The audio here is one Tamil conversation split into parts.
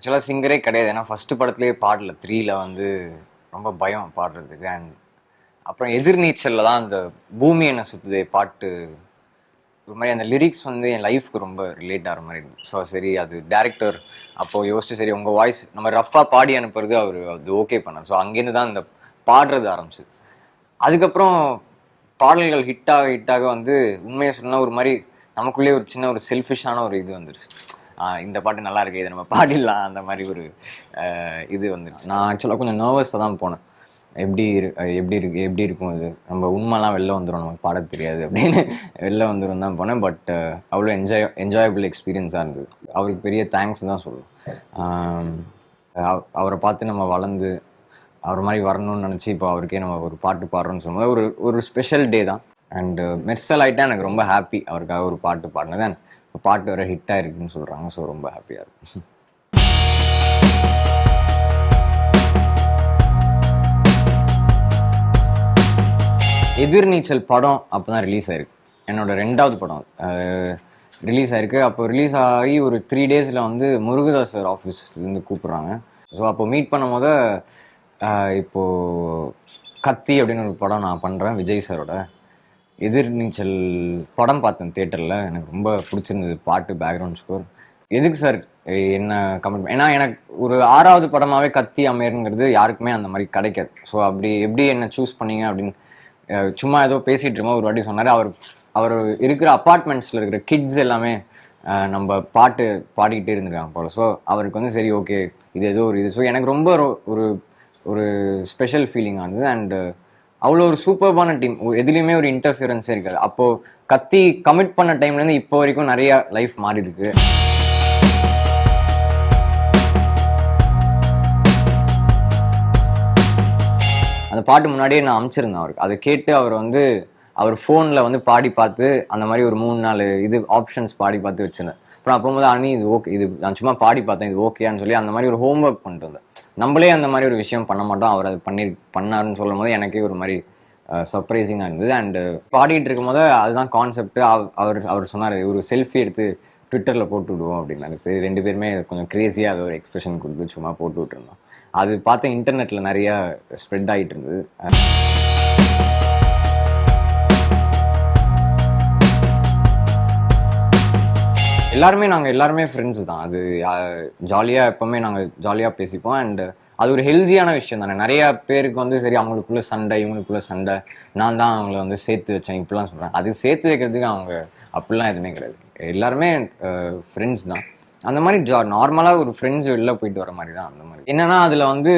ஆக்சுவலாக சிங்கரே கிடையாது. ஏன்னா ஃபஸ்ட்டு படத்துலேயே பாடல. த்ரீல வந்து ரொம்ப பயம் பாடுறதுக்கு. அண்ட் அப்புறம் எதிர்நீச்சலில் தான் அந்த பூமி என்ன சுற்றுதே பாட்டு. ஒரு மாதிரி அந்த லிரிக்ஸ் வந்து என் லைஃப்க்கு ரொம்ப ரிலேட் ஆகிற மாதிரி ஸோ சரி அது டேரக்டர் அப்போது யோசிச்சு சரி உங்கள் வாய்ஸ் நம்ம ரஃப்பாக பாடி அனுப்புறது அவர் அது ஓகே பண்ணார். ஸோ அங்கேருந்து தான் அந்த பாடுறது ஆரம்பிச்சு அதுக்கப்புறம் பாடல்கள் ஹிட்டாக ஹிட்டாக வந்து உண்மையை சொன்னால் ஒரு மாதிரி நமக்குள்ளே ஒரு சின்ன ஒரு செல்ஃபிஷான ஒரு இது வந்துருச்சு. இந்த பாட்டு நல்லா இருக்கு இதை நம்ம பாடிடலாம் அந்த மாதிரி ஒரு இது வந்துருச்சு. நான் ஆக்சுவலாக கொஞ்சம் நர்வஸாக தான் போனேன். எப்படி இரு எப்படி இருக்கு எப்படி இருக்கும் இது? நம்ம உண்மைலாம் வெளில வந்துடும் நமக்கு பாட தெரியாது அப்படின்னு வெளில வந்துடும் தான் போனேன். பட் அவ்வளோ என்ஜாய் என்ஜாயபிள் எக்ஸ்பீரியன்ஸாக இருந்தது. அவருக்கு பெரிய தேங்க்ஸ் தான் சொல்லுவேன் அவரை பார்த்து நம்ம வளர்ந்து அவர் மாதிரி வரணும்னு நினச்சி இப்போ அவருக்கே நம்ம ஒரு பாட்டு பாடுறோம்னு சொல்லும்போது ஒரு ஒரு ஸ்பெஷல் டே தான். அண்டு மெர்சல் ஆகிட்டா எனக்கு ரொம்ப ஹாப்பி அவருக்காக ஒரு பாட்டு பாடினது. அண்ட் பாட்டு வர ஹிட்டாக இருக்குன்னு சொல்கிறாங்க ஸோ ரொம்ப ஹாப்பியாக இருக்கும். எதிர்நீச்சல் படம் அப்போ தான் ரிலீஸ் ஆயிருக்கு. என்னோட ரெண்டாவது படம் ரிலீஸ் ஆயிருக்கு. அப்போ ரிலீஸ் ஆகி ஒரு த்ரீ டேஸில் வந்து முருகதாஸ் சார் ஆஃபீஸ்லேருந்து கூப்பிட்றாங்க. ஸோ அப்போ மீட் பண்ணும் போது இப்போது கத்தி அப்படின்னு ஒரு படம் நான் பண்ணுறேன் விஜய் சாரோட எதிர்நீச்சல் படம் பார்த்தேன் தேட்டரில் எனக்கு ரொம்ப பிடிச்சிருந்தது பாட்டு பேக்ரவுண்ட் ஸ்கோர் எதுக்கு சார் என்ன கமெண்ட் ஏன்னா எனக்கு ஒரு ஆறாவது படமாவே கத்தி அமையருங்கிறது யாருக்குமே அந்த மாதிரி கிடைக்காது. ஸோ அப்படி எப்படி என்ன சூஸ் பண்ணீங்க அப்படின்னு சும்மா ஏதோ பேசிகிட்டு இருக்கோம் ஒரு வாட்டி சொன்னார். அவர் அவர் இருக்கிற அப்பார்ட்மெண்ட்ஸில் இருக்கிற கிட்ஸ் எல்லாமே நம்ம பாட்டு பாடிக்கிட்டே இருந்திருக்காங்க போல். ஸோ அவருக்கு வந்து சரி ஓகே இது ஏதோ ஒரு இது. ஸோ எனக்கு ரொம்ப ஒரு- ஒரு ஸ்பெஷல் ஃபீலிங் இருந்தது அண்டு அவ்வளோ ஒரு சூப்பர்பான டீம் எதுலேயுமே ஒரு இன்டர்ஃபியரன்ஸே இருக்காது. அப்போது கத்தி கமிட் பண்ண டைம்லேருந்து இப்போ வரைக்கும் நிறையா லைஃப் மாறி இருக்கு. அந்த பாட்டு முன்னாடியே நான் அனுப்பிச்சிருந்தேன் அவருக்கு. அதை கேட்டு அவர் வந்து அவர் ஃபோனில் வந்து பாடி பார்த்து அந்த மாதிரி ஒரு மூணு நாலு இது ஆப்ஷன்ஸ் பாடி பார்த்து வச்சிருந்தேன். அப்புறம் அப்போ போது அணி இது ஓகே இது நான் சும்மா பாடி பார்த்தேன் இது ஓகேன்னு சொல்லி அந்த மாதிரி ஒரு ஹோம்ஒர்க் பண்ணிட்டு வந்தேன். நம்மளே அந்த மாதிரி ஒரு விஷயம் பண்ண மாட்டோம். அவர் அது பண்ணி பண்ணாருன்னு சொல்லும் போது எனக்கே ஒரு மாதிரி சர்ப்ரைசிங்காக இருந்தது. அண்டு பாடிட்டு இருக்கும்போது அதுதான் கான்செப்ட் அவர் அவர் சொன்னார் ஒரு செல்ஃபி எடுத்து ட்விட்டரில் போட்டு விடுவோம் அப்படின்னாரு. சரி ரெண்டு பேருமே கொஞ்சம் க்ரேஸியாக அது ஒரு எக்ஸ்பிரஷன் கொடுத்து சும்மா போட்டு விட்டுருந்தோம். அது பார்த்து இன்டர்நெட்டில் நிறையா ஸ்ப்ரெட் ஆகிட்டு இருந்தது. எல்லாருமே நாங்கள் எல்லாருமே ஃப்ரெண்ட்ஸ் தான். அது ஜாலியாக எப்போவுமே நாங்கள் ஜாலியாக பேசிப்போம். அண்ட் அது ஒரு ஹெல்தியான விஷயம் தானே. நிறைய பேருக்கு வந்து சரி அவங்களுக்குள்ள சண்டை இவங்களுக்குள்ள சண்டை. நான் தான் அவங்கள வந்து சேர்த்து வச்சேன். இப்படிலாம் சொல்கிறேன் அது சேர்த்து வைக்கிறதுக்கு அவங்க அப்படிலாம் எதுவுமே கிடையாது. எல்லாருமே ஃப்ரெண்ட்ஸ் தான். அந்த மாதிரி ஜா நார்மலாக ஒரு ஃப்ரெண்ட்ஸ் வெளில போயிட்டு வர மாதிரி தான் அந்த மாதிரி. என்னென்னா அதில் வந்து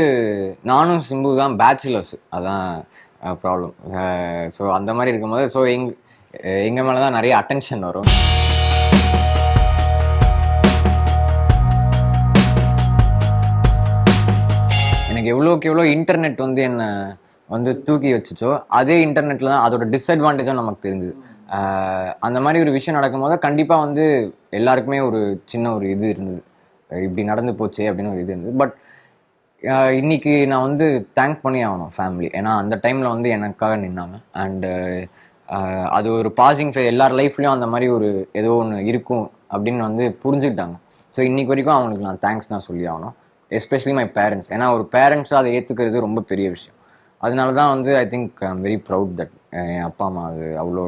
நானும் சிம்பு தான் பேச்சுலர்ஸ் அதான் ப்ராப்ளம் ஸோ அந்த மாதிரி இருக்கும்போது ஸோ எங் எங்கள் மேலே தான் நிறைய அட்டென்ஷன் வரும். எனக்கு எவ்வளோக்கு எவ்வளோ இன்டர்நெட் வந்து என்னை வந்து தூக்கி வச்சுச்சோ அதே இன்டர்நெட்டில் தான் அதோட டிஸ்அட்வான்டேஜும் நமக்கு தெரிஞ்சுது. அந்த மாதிரி ஒரு விஷயம் நடக்கும்போது கண்டிப்பாக வந்து எல்லாருக்குமே ஒரு சின்ன ஒரு இது இருந்தது. இப்படி நடந்து போச்சே அப்படின்னு ஒரு இது இருந்தது. பட் இன்னைக்கு நான் வந்து தேங்க் பண்ணி ஆகணும் ஃபேமிலி ஏன்னா அந்த டைமில் வந்து எனக்காக நின்னாங்க. அண்டு அது ஒரு பாசிங் ஃபே எல்லார் லைஃப்லேயும் அந்த மாதிரி ஒரு ஏதோ ஒன்று இருக்கும் அப்படின்னு வந்து புரிஞ்சுக்கிட்டாங்க. ஸோ இன்னைக்கு வரைக்கும் அவங்களுக்கு நான் தேங்க்ஸ் தான் சொல்லி ஆகணும். எஸ்பெஷலி மை பேரண்ட்ஸ் ஏன்னா ஒரு பேரண்ட்ஸாக அதை ஏற்றுக்கிறது ரொம்ப பெரிய விஷயம். அதனால தான் வந்து I think I am very proud that என் அப்பா அம்மா அது அவ்வளோ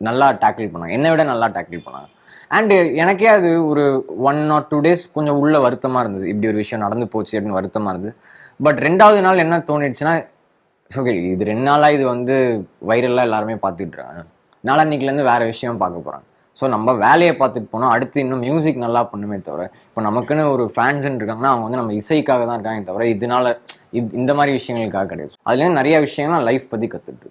நல்லா டேக்கிள் பண்ணாங்க. என்னை விட நல்லா டேக்கிள் பண்ணாங்க. அண்டு எனக்கே அது ஒரு ஒன் ஆர் டூ டேஸ் கொஞ்சம் உள்ள வருத்தமாக இருந்தது. இப்படி ஒரு விஷயம் நடந்து போச்சு அப்படின்னு வருத்தமாக இருந்தது. பட் ரெண்டாவது நாள் என்ன தோணிடுச்சுன்னா ஓகே இது ரெண்டு நாளாக இது வந்து வைரலாக எல்லாருமே பார்த்துட்டு இருக்காங்க. நாளான்னைக்குலேருந்து வேற விஷயம் பார்க்க போகிறாங்க ஸோ நம்ம வேலையை பார்த்துட்டு போனோம் அடுத்து இன்னும் மியூசிக் நல்லா பண்ணுமே தவிர இப்போ நமக்குன்னு ஒரு ஃபேன்ஸ்ன்னு இருக்காங்கன்னா அவங்க வந்து நம்ம இசைக்காக தான் இருக்காங்க தவிர இதனால இது இந்த மாதிரி விஷயங்களுக்காக கிடையாது. அதுலேருந்து நிறைய விஷயங்கள் லைஃப் பற்றி கற்றுட்டு